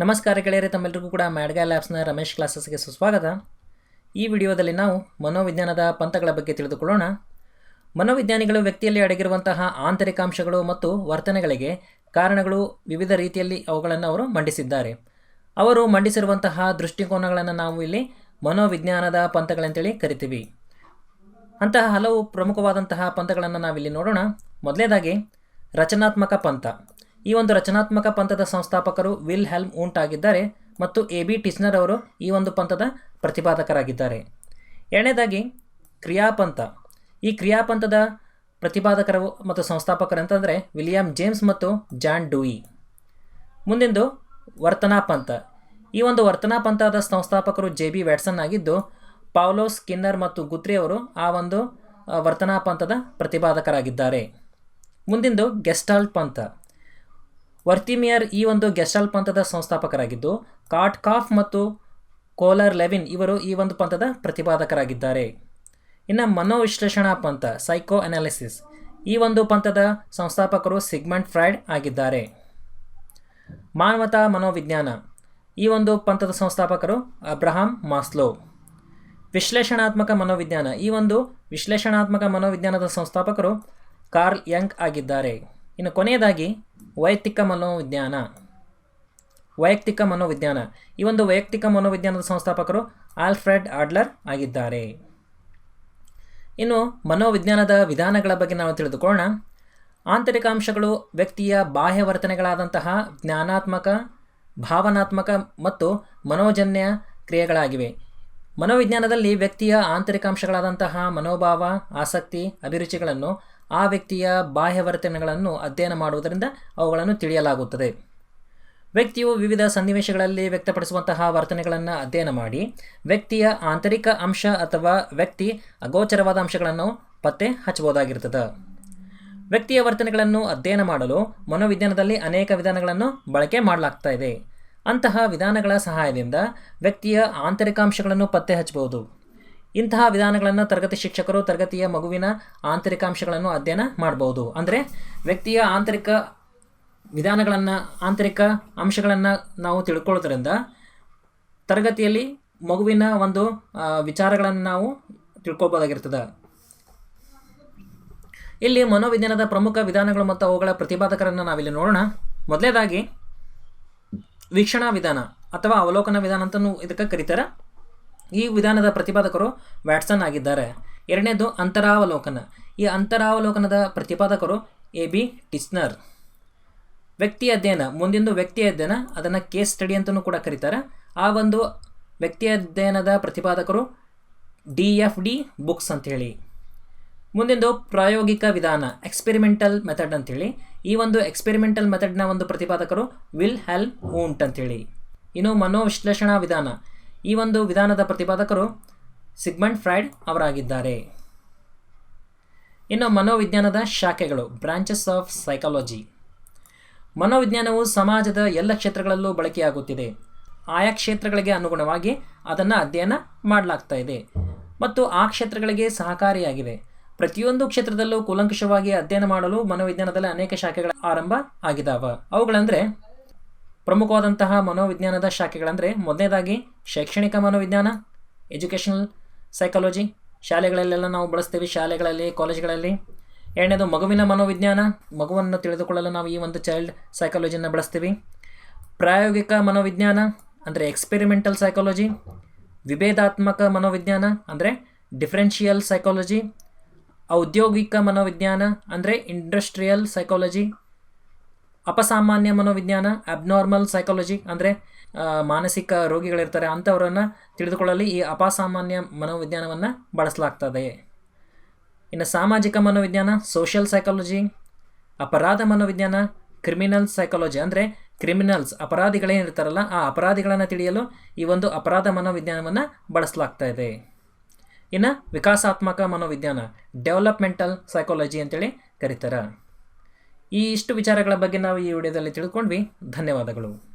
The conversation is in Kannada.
ನಮಸ್ಕಾರ ಗೆಳೆಯರೆ ತಮ್ಮೆಲ್ಲರಿಗೂ ಕೂಡ ಮ್ಯಾಡ್ಗಾ ಲ್ಯಾಬ್ಸ್ನ ರಮೇಶ್ ಕ್ಲಾಸಸ್ಗೆ ಸುಸ್ವಾಗತ. ಈ ವಿಡಿಯೋದಲ್ಲಿ ನಾವು ಮನೋವಿಜ್ಞಾನದ ಪಂಥಗಳ ಬಗ್ಗೆ ತಿಳಿದುಕೊಳ್ಳೋಣ. ಮನೋವಿಜ್ಞಾನಿಗಳು ವ್ಯಕ್ತಿಯಲ್ಲಿ ಅಡಗಿರುವಂತಹ ಆಂತರಿಕಾಂಶಗಳು ಮತ್ತು ವರ್ತನೆಗಳಿಗೆ ಕಾರಣಗಳು ವಿವಿಧ ರೀತಿಯಲ್ಲಿ ಅವುಗಳನ್ನು ಅವರು ಮಂಡಿಸಿದ್ದಾರೆ. ಅವರು ಮಂಡಿಸಿರುವಂತಹ ದೃಷ್ಟಿಕೋನಗಳನ್ನು ನಾವು ಇಲ್ಲಿ ಮನೋವಿಜ್ಞಾನದ ಪಂಥಗಳಂತೇಳಿ ಕರಿತೀವಿ. ಅಂತಹ ಹಲವು ಪ್ರಮುಖವಾದಂತಹ ಪಂಥಗಳನ್ನು ನಾವಿಲ್ಲಿ ನೋಡೋಣ. ಮೊದಲನೇದಾಗಿ ರಚನಾತ್ಮಕ ಪಂಥ. ಈ ಒಂದು ರಚನಾತ್ಮಕ ಪಂಥದ ಸಂಸ್ಥಾಪಕರು ವಿಲ್ ಹೆಲ್ಮ್ ಊಂಟ್ ಆಗಿದ್ದಾರೆ ಮತ್ತು ಎ ಬಿ ಟಿಸ್ನರ್ ಅವರು ಈ ಒಂದು ಪಂಥದ ಪ್ರತಿಪಾದಕರಾಗಿದ್ದಾರೆ. ಎರಡನೇದಾಗಿ ಕ್ರಿಯಾಪಂಥ. ಈ ಕ್ರಿಯಾಪಂಥದ ಪ್ರತಿಪಾದಕರು ಮತ್ತು ಸಂಸ್ಥಾಪಕರು ಅಂತಂದರೆ ವಿಲಿಯಂ ಜೇಮ್ಸ್ ಮತ್ತು ಜಾನ್ ಡೂಯಿ. ಮುಂದಿಂದು ವರ್ತನಾ ಪಂಥ ಈ ಒಂದು ವರ್ತನಾ ಪಂಥದ ಸಂಸ್ಥಾಪಕರು ಜೆ ಬಿ ವ್ಯಾಟ್ಸನ್ ಆಗಿದ್ದು, ಪಾವ್ಲೋ ಸ್ಕಿನ್ನರ್ ಮತ್ತು ಗುತ್ರಿ ಅವರು ಆ ಒಂದು ವರ್ತನಾ ಪಂಥದ ಪ್ರತಿಪಾದಕರಾಗಿದ್ದಾರೆ. ಮುಂದಿಂದು ಗೆಸ್ಟಾಲ್ ಪಂಥ. ವರ್ತಿಮಿಯರ್ ಈ ಒಂದು ಗೆಸ್ಟಾಲ್ ಪಂಥದ ಸಂಸ್ಥಾಪಕರಾಗಿದ್ದು, ಕಾಟ್ ಕಾಫ್ ಮತ್ತು ಕೋಲರ್ ಲೆವಿನ್ ಇವರು ಈ ಒಂದು ಪಂಥದ ಪ್ರತಿಪಾದಕರಾಗಿದ್ದಾರೆ. ಇನ್ನು ಮನೋವಿಶ್ಲೇಷಣಾ ಪಂಥ ಸೈಕೋ ಅನಾಲಿಸಿಸ್ ಈ ಒಂದು ಪಂಥದ ಸಂಸ್ಥಾಪಕರು ಸಿಗ್ಮೆಂಟ್ ಫ್ರೈಡ್ ಆಗಿದ್ದಾರೆ. ಮಾನವತಾ ಮನೋವಿಜ್ಞಾನ, ಈ ಒಂದು ಪಂಥದ ಸಂಸ್ಥಾಪಕರು ಅಬ್ರಹಾಂ ಮಾಸ್ಲೋ. ವಿಶ್ಲೇಷಣಾತ್ಮಕ ಮನೋವಿಜ್ಞಾನ, ಈ ಒಂದು ವಿಶ್ಲೇಷಣಾತ್ಮಕ ಮನೋವಿಜ್ಞಾನದ ಸಂಸ್ಥಾಪಕರು ಕಾರ್ಲ್ ಯಂಗ್ ಆಗಿದ್ದಾರೆ. ಇನ್ನು ಕೊನೆಯದಾಗಿ ವೈಯಕ್ತಿಕ ಮನೋವಿಜ್ಞಾನ. ವೈಯಕ್ತಿಕ ಮನೋವಿಜ್ಞಾನ. ಈ ಒಂದು ವೈಯಕ್ತಿಕ ಮನೋವಿಜ್ಞಾನದ ಸಂಸ್ಥಾಪಕರು ಆಲ್ಫ್ರೆಡ್ ಆಡ್ಲರ್ ಆಗಿದ್ದಾರೆ. ಇನ್ನು ಮನೋವಿಜ್ಞಾನದ ವಿಧಾನಗಳ ಬಗ್ಗೆ ನಾವು ತಿಳಿದುಕೊಳ್ಳೋಣ. ಆಂತರಿಕಾಂಶಗಳು ವ್ಯಕ್ತಿಯ ಬಾಹ್ಯ ವರ್ತನೆಗಳಾದಂತಹ ಜ್ಞಾನಾತ್ಮಕ, ಭಾವನಾತ್ಮಕ ಮತ್ತು ಮನೋಜನ್ಯ ಕ್ರಿಯೆಗಳಾಗಿವೆ. ಮನೋವಿಜ್ಞಾನದಲ್ಲಿ ವ್ಯಕ್ತಿಯ ಆಂತರಿಕಾಂಶಗಳಾದಂತಹ ಮನೋಭಾವ, ಆಸಕ್ತಿ, ಅಭಿರುಚಿಗಳನ್ನು ಆ ವ್ಯಕ್ತಿಯ ಬಾಹ್ಯ ವರ್ತನೆಗಳನ್ನು ಅಧ್ಯಯನ ಮಾಡುವುದರಿಂದ ಅವುಗಳನ್ನು ತಿಳಿಯಲಾಗುತ್ತದೆ. ವ್ಯಕ್ತಿಯು ವಿವಿಧ ಸನ್ನಿವೇಶಗಳಲ್ಲಿ ವ್ಯಕ್ತಪಡಿಸುವಂತಹ ವರ್ತನೆಗಳನ್ನು ಅಧ್ಯಯನ ಮಾಡಿ, ವ್ಯಕ್ತಿಯ ಆಂತರಿಕ ಅಂಶ ಅಥವಾ ವ್ಯಕ್ತಿ ಅಗೋಚರವಾದ ಅಂಶಗಳನ್ನು ಪತ್ತೆ ಹಚ್ಚಬಹುದಾಗಿರ್ತದೆ ವ್ಯಕ್ತಿಯ ವರ್ತನೆಗಳನ್ನು ಅಧ್ಯಯನ ಮಾಡಲು ಮನೋವಿಜ್ಞಾನದಲ್ಲಿ ಅನೇಕ ವಿಧಾನಗಳನ್ನು ಬಳಕೆ ಮಾಡಲಾಗ್ತಾ ಇದೆ. ಅಂತಹ ವಿಧಾನಗಳ ಸಹಾಯದಿಂದ ವ್ಯಕ್ತಿಯ ಆಂತರಿಕಾಂಶಗಳನ್ನು ಪತ್ತೆ ಹಚ್ಚಬಹುದು. ಇಂತಹ ವಿಧಾನಗಳನ್ನು ತರಗತಿ ಶಿಕ್ಷಕರು ತರಗತಿಯ ಮಗುವಿನ ಆಂತರಿಕಾಂಶಗಳನ್ನು ಅಧ್ಯಯನ ಮಾಡಬಹುದು ಅಂದರೆ ವ್ಯಕ್ತಿಯ ಆಂತರಿಕ ವಿಧಾನಗಳನ್ನು, ಆಂತರಿಕ ಅಂಶಗಳನ್ನು ನಾವು ತಿಳ್ಕೊಳ್ಳೋದ್ರಿಂದ ತರಗತಿಯಲ್ಲಿ ಮಗುವಿನ ಒಂದು ವಿಚಾರಗಳನ್ನು ನಾವು ತಿಳ್ಕೊಬೋದಾಗಿರ್ತದೆ ಇಲ್ಲಿ ಮನೋವಿಜ್ಞಾನದ ಪ್ರಮುಖ ವಿಧಾನಗಳು ಮತ್ತು ಅವುಗಳ ಪ್ರತಿಪಾದಕರನ್ನು ನಾವಿಲ್ಲಿ ನೋಡೋಣ. ಮೊದಲನೇದಾಗಿ ವೀಕ್ಷಣಾ ವಿಧಾನ ಅಥವಾ ಅವಲೋಕನ ವಿಧಾನ ಅಂತಲೂ ಇದಕ್ಕೆ ಕರೀತಾರೆ. ಈ ವಿಧಾನದ ಪ್ರತಿಪಾದಕರು ವ್ಯಾಟ್ಸನ್ ಆಗಿದ್ದಾರೆ. ಎರಡನೇದು ಅಂತರಾವಲೋಕನ. ಈ ಅಂತರಾವಲೋಕನದ ಪ್ರತಿಪಾದಕರು ಎ ಬಿ ಟಿಸ್ನರ್. ವ್ಯಕ್ತಿ ಅಧ್ಯಯನ. ಮುಂದಿಂದು ವ್ಯಕ್ತಿ ಅಧ್ಯಯನ, ಅದನ್ನು ಕೇಸ್ ಸ್ಟಡಿ ಅಂತಲೂ ಕೂಡ ಕರೀತಾರೆ. ಆ ಒಂದು ವ್ಯಕ್ತಿ ಅಧ್ಯಯನದ ಪ್ರತಿಪಾದಕರು ಡಿ ಎಫ್ ಡಿ ಬುಕ್ಸ್ ಅಂಥೇಳಿ ಮುಂದಿಂದು ಪ್ರಾಯೋಗಿಕ ವಿಧಾನ, ಎಕ್ಸ್ಪೆರಿಮೆಂಟಲ್ ಮೆಥಡ್ ಅಂಥೇಳಿ ಈ ಒಂದು ಎಕ್ಸ್ಪೆರಿಮೆಂಟಲ್ ಮೆಥಡ್ನ ಒಂದು ಪ್ರತಿಪಾದಕರು ವಿಲ್ ಹೆಲ್ ಊಂಟ್ ಅಂಥೇಳಿ ಇನ್ನು ಮನೋವಿಶ್ಲೇಷಣಾ ವಿಧಾನ. ಈ ಒಂದು ವಿಧಾನದ ಪ್ರತಿಪಾದಕರು ಸಿಗ್ಮಂಡ್ ಫ್ರೈಡ್ ಅವರಾಗಿದ್ದಾರೆ. ಇನ್ನು ಮನೋವಿಜ್ಞಾನದ ಶಾಖೆಗಳು ಬ್ರಾಂಚಸ್ ಆಫ್ ಸೈಕಾಲಜಿ ಮನೋವಿಜ್ಞಾನವು ಸಮಾಜದ ಎಲ್ಲ ಕ್ಷೇತ್ರಗಳಲ್ಲೂ ಬಳಕೆಯಾಗುತ್ತಿದೆ. ಆಯಾ ಕ್ಷೇತ್ರಗಳಿಗೆ ಅನುಗುಣವಾಗಿ ಅದನ್ನು ಅಧ್ಯಯನ ಮಾಡಲಾಗ್ತಾ ಇದೆ. ಮತ್ತು ಆ ಕ್ಷೇತ್ರಗಳಿಗೆ ಸಹಕಾರಿಯಾಗಿದೆ ಪ್ರತಿಯೊಂದು ಕ್ಷೇತ್ರದಲ್ಲೂ ಕೂಲಂಕಷವಾಗಿ ಅಧ್ಯಯನ ಮಾಡಲು ಮನೋವಿಜ್ಞಾನದಲ್ಲಿ ಅನೇಕ ಶಾಖೆಗಳ ಆರಂಭ ಆಗಿದಾವ. ಅವುಗಳಂದರೆ ಪ್ರಮುಖವಾದಂತಹ ಮನೋವಿಜ್ಞಾನದ ಶಾಖೆಗಳಂದರೆ ಮೊದಲನೇದಾಗಿ ಶೈಕ್ಷಣಿಕ ಮನೋವಿಜ್ಞಾನ, ಎಜುಕೇಷನಲ್ ಸೈಕಾಲಜಿ ಶಾಲೆಗಳಲ್ಲೆಲ್ಲ ನಾವು ಬಳಸ್ತೀವಿ. ಶಾಲೆಗಳಲ್ಲಿ, ಕಾಲೇಜ್ಗಳಲ್ಲಿ. ಎರಡನೇದು ಮಗುವಿನ ಮನೋವಿಜ್ಞಾನ. ಮಗುವನ್ನು ತಿಳಿದುಕೊಳ್ಳಲು ನಾವು ಈ ಒಂದು ಚೈಲ್ಡ್ ಸೈಕಾಲಜಿಯನ್ನು ಬಳಸ್ತೀವಿ. ಪ್ರಾಯೋಗಿಕ ಮನೋವಿಜ್ಞಾನ ಅಂದರೆ ಎಕ್ಸ್ಪೆರಿಮೆಂಟಲ್ ಸೈಕಾಲಜಿ ವಿಭೇದಾತ್ಮಕ ಮನೋವಿಜ್ಞಾನ ಅಂದರೆ ಡಿಫ್ರೆನ್ಷಿಯಲ್ ಸೈಕಾಲಜಿ ಔದ್ಯೋಗಿಕ ಮನೋವಿಜ್ಞಾನ ಅಂದರೆ ಇಂಡಸ್ಟ್ರಿಯಲ್ ಸೈಕಾಲಜಿ ಅಪಸಾಮಾನ್ಯ ಮನೋವಿಜ್ಞಾನ ಅಬ್ನಾರ್ಮಲ್ ಸೈಕಾಲಜಿ ಅಂದರೆ ಮಾನಸಿಕ ರೋಗಿಗಳಿರ್ತಾರೆ ಅಂಥವರನ್ನು ತಿಳಿದುಕೊಳ್ಳಲು. ಈ ಅಪಸಾಮಾನ್ಯ ಮನೋವಿಜ್ಞಾನವನ್ನು ಬಳಸಲಾಗ್ತದೆ. ಇನ್ನು ಸಾಮಾಜಿಕ ಮನೋವಿಜ್ಞಾನ ಸೋಷಿಯಲ್ ಸೈಕಾಲಜಿ ಅಪರಾಧ ಮನೋವಿಜ್ಞಾನ ಕ್ರಿಮಿನಲ್ ಸೈಕಾಲಜಿ ಅಂದರೆ ಕ್ರಿಮಿನಲ್ಸ್ ಅಪರಾಧಿಗಳೇನಿರ್ತಾರಲ್ಲ ಆ ಅಪರಾಧಿಗಳನ್ನು ತಿಳಿಯಲು ಈ ಒಂದು ಅಪರಾಧ ಮನೋವಿಜ್ಞಾನವನ್ನು ಬಳಸಲಾಗ್ತಾ ಇದೆ ಇನ್ನು ವಿಕಾಸಾತ್ಮಕ ಮನೋವಿಜ್ಞಾನ ಡೆವಲಪ್ಮೆಂಟಲ್ ಸೈಕಾಲಜಿ ಅಂತೇಳಿ ಕರೀತಾರೆ. ಈ ಇಷ್ಟು ವಿಚಾರಗಳ ಬಗ್ಗೆ ನಾವು ಈ ವಿಡಿಯೋದಲ್ಲಿ ತಿಳ್ಕೊಂಡ್ವಿ ಧನ್ಯವಾದಗಳು.